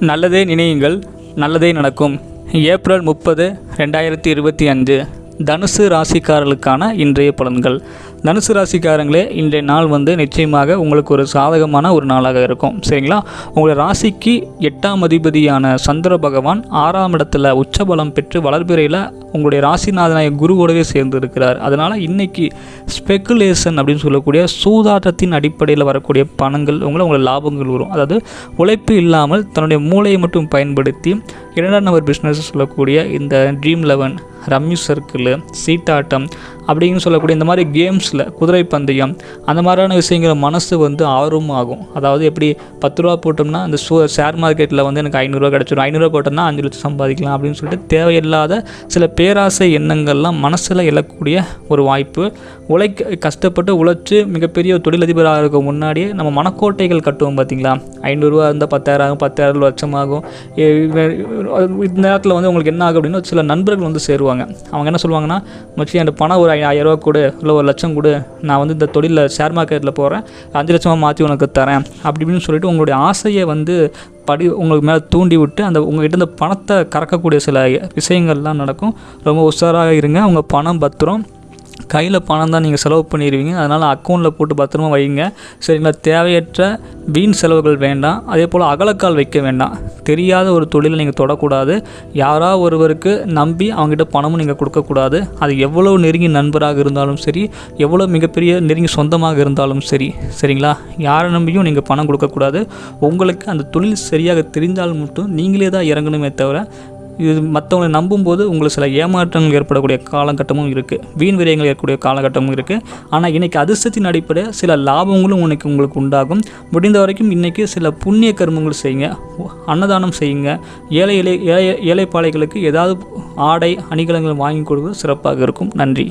நல்லதே நினையுங்கள் நல்லதே நடக்கும். ஏப்ரல் முப்பது ரெண்டாயிரத்தி இருபத்தி அஞ்சு. தனுசு ராசிக்காரர்களுக்கான இன்றைய பலன்கள். தனுசு ராசிக்காரங்களே இன்றைய நாள் வந்து நிச்சயமாக உங்களுக்கு ஒரு சாதகமான ஒரு நாளாக இருக்கும். சரிங்களா? உங்களுடைய ராசிக்கு எட்டாம் அதிபதியான சந்திர பகவான் ஆறாம் இடத்துல உச்சபலம் பெற்று வளர்பிறையில் உங்களுடைய ராசிநாதனாய குருவோடவே சேர்ந்து இருக்கிறார் அதனால் இன்னைக்கு ஸ்பெக்குலேஷன் அப்படின்னு சொல்லக்கூடிய சூதாட்டத்தின் அடிப்படையில் வரக்கூடிய பணங்கள் உங்களை உங்களை லாபங்கள் வரும். அதாவது உழைப்பு இல்லாமல் தன்னுடைய மூளையை மட்டும் பயன்படுத்தி இரண்டாம் நம்பர் பிஸ்னஸ் சொல்லக்கூடிய இந்த ட்ரீம் லெவன் ரம்மி சர்க்கிள் சீட்டாட்டம் அப்படின்னு சொல்லக்கூடிய இந்த மாதிரி கேம்ஸில் குதிரை பந்தயம் அந்த மாதிரியான விஷயங்கள் மனசு வந்து ஆர்வமாகும் அதாவது எப்படி பத்து ரூபா போட்டோம்னா அந்த ஷோ ஷேர் மார்க்கெட்டில் வந்து எனக்கு ஐநூறுரூவா கிடச்சிடும் ஐநூறுரூவா போட்டோம்னா அஞ்சு லட்சம் சம்பாதிக்கலாம் அப்படின்னு சொல்லிட்டு தேவையில்லாத சில பேராசை எண்ணங்கள்லாம் மனசில் எழக்கூடிய ஒரு வாய்ப்பு உழைக்க கஷ்டப்பட்டு உழைச்சி மிகப்பெரிய தொழிலதிபராக இருக்க முன்னாடியே நம்ம மனக்கோட்டைகள் கட்டுவோம் பார்த்தீங்களா ஐநூறுரூவா இருந்தால் பத்தாயிரம் ஆகும் பத்தாயிரம் லட்சம் ஆகும் இந்த நேரத்தில் வந்து உங்களுக்கு என்ன ஆகும் அப்படின்னா சில நண்பர்கள் வந்து சேருவாங்க அவங்க என்ன சொல்லுவாங்கன்னா மச்சி அந்த பணம் ஒரு ஐ- ஆயிரம் ரூபா கொடு இல்லை ஒரு லட்சம் கொடு. நான் வந்து இந்த தொழிலில் ஷேர் மார்க்கெட்டில் போகிறேன் அஞ்சு லட்சமாக மாற்றி உனக்கு தரேன். அப்படி இப்படின்னு சொல்லிட்டு உங்களுடைய ஆசையை வந்து படி உங்களுக்கு மேலே தூண்டி விட்டு அந்த உங்கள்கிட்ட இந்த பணத்தை கறக்கக்கூடிய சில விஷயங்கள்லாம் நடக்கும். ரொம்ப உஷாராக இருங்க. உங்கள் பணம் பத்திரம். கையில் பணம் தான் நீங்கள் செலவு பண்ணிடுவீங்க அதனால் அக்கௌண்ட்டில் போட்டு பத்திரமா வைங்க. சரிங்களா? தேவையற்ற வீண் செலவுகள் வேண்டாம். அதே போல் அகலக்கால் வைக்க வேண்டாம். தெரியாத ஒரு தொழிலை நீங்கள் தொடக்கூடாது. யாராவது ஒருவருக்கு நம்பி அவங்ககிட்ட பணமும் நீங்கள் கொடுக்கக்கூடாது. அது எவ்வளோ நெருங்கி நண்பராக இருந்தாலும் சரி எவ்வளோ மிகப்பெரிய நெருங்கி சொந்தமாக இருந்தாலும் சரி சரிங்களா? யாரை நம்பியும் நீங்கள் பணம் கொடுக்கக்கூடாது. உங்களுக்கு அந்த தொழில் சரியாக தெரிந்தால் மட்டும் நீங்களே தான் இறங்கணுமே தவிர இது மற்றவங்களை நம்பும்போது உங்களுக்கு சில ஏமாற்றங்கள் ஏற்படக்கூடிய காலகட்டமும் இருக்குது வீண் விரயங்கள் ஏற்படக்கூடிய காலகட்டமும் இருக்குது ஆனால் இன்றைக்கி அதிர்ஷ்டத்தின் அடிப்படையில் சில லாபங்களும் உனக்கு உங்களுக்கு உண்டாகும் முடிந்த வரைக்கும் இன்றைக்கி சில புண்ணிய கர்மங்கள் செய்யுங்க அன்னதானம் செய்யுங்க ஏழை ஏழை ஏழை ஏழைப்பாளைகளுக்கு ஏதாவது ஆடை அணிகலங்கள் வாங்கி கொடுப்பது சிறப்பாக இருக்கும் நன்றி